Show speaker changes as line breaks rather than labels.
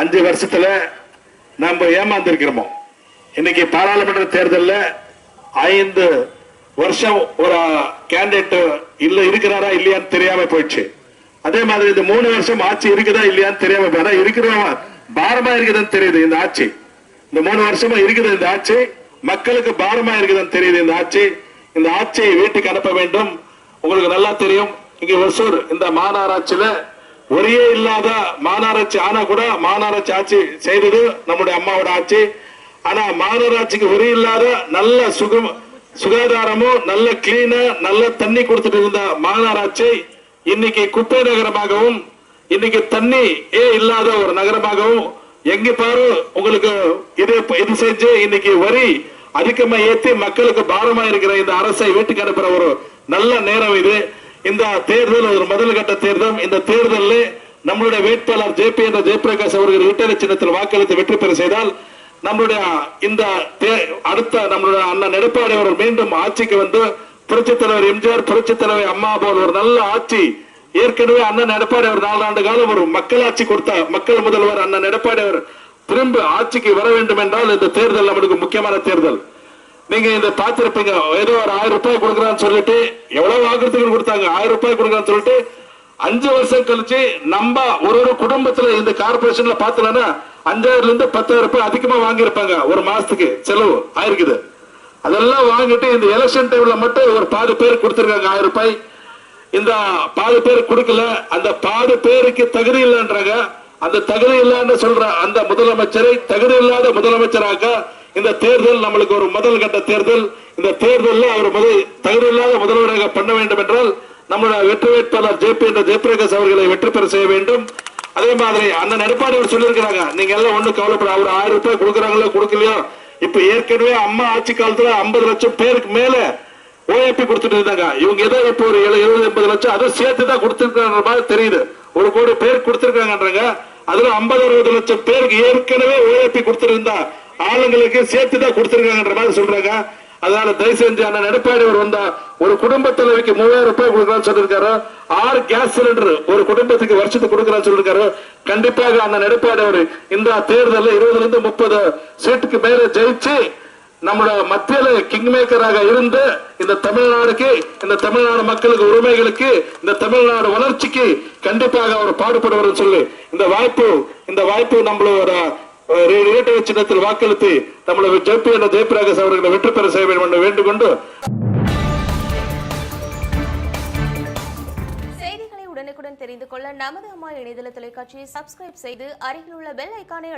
அஞ்சு வருஷத்துல நம்ம ஏமாந்திருக்கிறோமோ? இன்னைக்கு பாராளுமன்ற தேர்தலில் ஐந்து வருஷம் ஒரு கேண்டிடேட் இல்ல இருக்கிறாரா இல்லையான்னு தெரியாம போயிடுச்சு. அதே மாதிரி இந்த மூணு வருஷம் ஆட்சி இருக்குதா இல்லையான்னு தெரியாம போய் ஆனா இருக்கிறவன் பாரமா இருக்குதுன்னு தெரியுது இந்த ஆட்சி. இந்த மூணு வருஷமா இருக்குது இந்த ஆட்சி. மக்களுக்கு பாரமா இருக்குதுன்னு தெரியுது இந்த ஆட்சி. இந்த ஆட்சியை வீட்டுக்கு அனுப்ப வேண்டும். உங்களுக்கு நல்லா தெரியும். இங்க ஒசூர் இந்த மாநகராட்சியில ஒரே இல்லாத மாநகராட்சி ஆனா கூட மாநகராட்சி ஆட்சி செய்தது நம்முடைய அம்மாவோட ஆட்சி. ஆனா மாநகராட்சிக்கு ஒரே இல்லாத நல்ல சுகம் சுகாதாரமும் நல்ல கிளீனா நல்ல தண்ணி கொடுத்துட்டு இருந்த மாநகராட்சி இன்னைக்கு குப்பை நகரமாகவும் இன்னைக்கு தண்ணி ஏ இல்லாத ஒரு நகரமாகவும் எங்க பாரு உங்களுக்கு இது இது செஞ்சு இன்னைக்கு வரி அதிகமா ஏத்தி மக்களுக்கு பாரமா இருக்கிற இந்த அரசை வீட்டுக்கு அனுப்புற ஒரு நல்ல நேரம் இது. இந்த தேர்தல் ஒரு முதல் கட்ட தேர்தல். இந்த தேர்தலில் நம்மளுடைய வேட்பாளர் ஜே பி என்ற ஜெயபிரகாஷ் அவர்கள் இரட்டை சின்னத்தில் வாக்களித்து வெற்றி பெற செய்தால் நம்மளுடைய இந்த தே- அடுத்த நம்மளுடைய அண்ணன் எடப்பாடி அவர்கள் மீண்டும் ஆட்சிக்கு வந்து புரட்சித் தலைவர் எம்ஜிஆர் புரட்சித் தலைவர் அம்மா போல் ஒரு நல்ல ஆட்சி ஏற்கனவே அண்ணன் எடப்பாடி அவர் நாலாண்டு காலம் ஒரு மக்கள் ஆட்சி கொடுத்த மக்கள் முதல்வர் அண்ணன் எடப்பாடி அவர் திரும்ப ஆட்சிக்கு வர வேண்டும் என்றால் இந்த தேர்தல் நம்மளுக்கு முக்கியமான தேர்தல். நீங்க இந்த பார்த்திருப்பீங்க. ஏதோ ஒரு ஆயிரம் ரூபாய் கொடுக்குறான்னு சொல்லிட்டு எவ்வளவு வாக்குறதுக்கு கொடுத்தாங்க. ஆயிரம் ரூபாய் கொடுக்குறான்னு சொல்லிட்டு அஞ்சு வருஷம் கழிச்சு நம்ம ஒரு ஒரு குடும்பத்துல இந்த கார்பரேஷன்ல பாத்தலன்னா அஞ்சாயிரம்ல இருந்து பத்தாயிரம் ரூபாய் அதிகமா வாங்கியிருப்பாங்க ஒரு மாசத்துக்கு செலவு. ஆயிருக்குது. அதெல்லாம் வாங்கிட்டு இந்த எலெக்ஷன் டைம்ல மட்டும் ஒரு பாதி பேர் கொடுத்துருக்காங்க ஆயிரம் ரூபாய். இந்த பாதி பேர் கொடுக்கல. அந்த பாதி பேருக்கு தகுதி இல்லைன்றாங்க. அந்த தகுதி இல்லைன்னு சொல்ற அந்த முதலமைச்சரை தகுதி இல்லாத முதலமைச்சராக இந்த தேர்தல் நம்மளுக்கு ஒரு முதல் கட்ட தேர்தல். இந்த தேர்தலில் அவர் முதல் தகுதியில்லாத முதல்வராக பண்ண வேண்டும் என்றால் நம்மளுடைய வெற்றி வேட்பாளர் ஜே பி என்ற ஜெயபிரகாஷ் அவர்களை வெற்றி பெற செய்ய வேண்டும். அதே மாதிரி அண்ணன் எடப்பாடி அவர் சொல்லியிருக்கிறாங்க. நீங்க எல்லாம் ஒண்ணு கவலைப்பட அவர் ஆயிரம் ரூபாய் கொடுக்குறாங்களோ கொடுக்கலையோ. இப்ப ஏற்கனவே அம்மா ஆட்சி காலத்துல ஐம்பது லட்சம் பேருக்கு மேல ஓஏபி கொடுத்துட்டு இருந்தாங்க. இவங்க ஏதோ இப்போ ஒரு எழு- எழுபது எண்பது லட்சம் அதை சேர்த்து தான் கொடுத்துருக்காங்க மாதிரி தெரியுது. ஒரு கோடி பேர் கொடுத்துருக்காங்கன்றாங்க. அதுல ஐம்பது அறுபது லட்சம் பேருக்கு ஏற்கனவே ஓஏபி கொடுத்துருந்தா ஆளுங்களுக்கு சேர்த்து தான் கொடுத்துருக்காங்கன்ற மாதிரி சொல்றாங்க. அதனால தயவு செஞ்சு அண்ணன் எடப்பாடி அவர் வந்தா ஒரு குடும்ப தலைவிக்கு மூவாயிரம் ரூபாய் கொடுக்கறான்னு சொல்லியிருக்காரு. ஆறு கேஸ் சிலிண்டர் ஒரு குடும்பத்துக்கு வருஷத்துக்கு கொடுக்கறான்னு சொல்லிருக்காரு கண்டிப்பாக அண்ணன் எடப்பாடி அவர் இந்த தேர்தலில் இருபதுல இருந்து முப்பது சீட்டுக்கு மேல ஜெயிச்சு நம்மளோட மத்தியில கிங் மேக்கராக இருந்து இந்த தமிழ்நாடுக்கு இந்த தமிழ்நாடு மக்களுக்கு உரிமைகளுக்கு இந்த தமிழ்நாடு வளர்ச்சிக்கு கண்டிப்பாக அவர் பாடுபடுவார் சொல்லி இந்த வாய்ப்பு இந்த வாய்ப்பு நம்மளோட ரேடியோ சின்னத்தில் வாக்களித்து நம்மளோட ஜெபி என்ற ஜெயபிரகாஷ் அவர்களை வெற்றி பெற செய்ய வேண்டும் என்று வேண்டுகொண்டு
செய்திகளை உடனுக்குடன் தெரிந்து கொள்ள நமது அம்மா இணையதள தொலைக்காட்சியை சப்ஸ்கிரைப் செய்து அருகில் உள்ள பெல் ஐக்கானை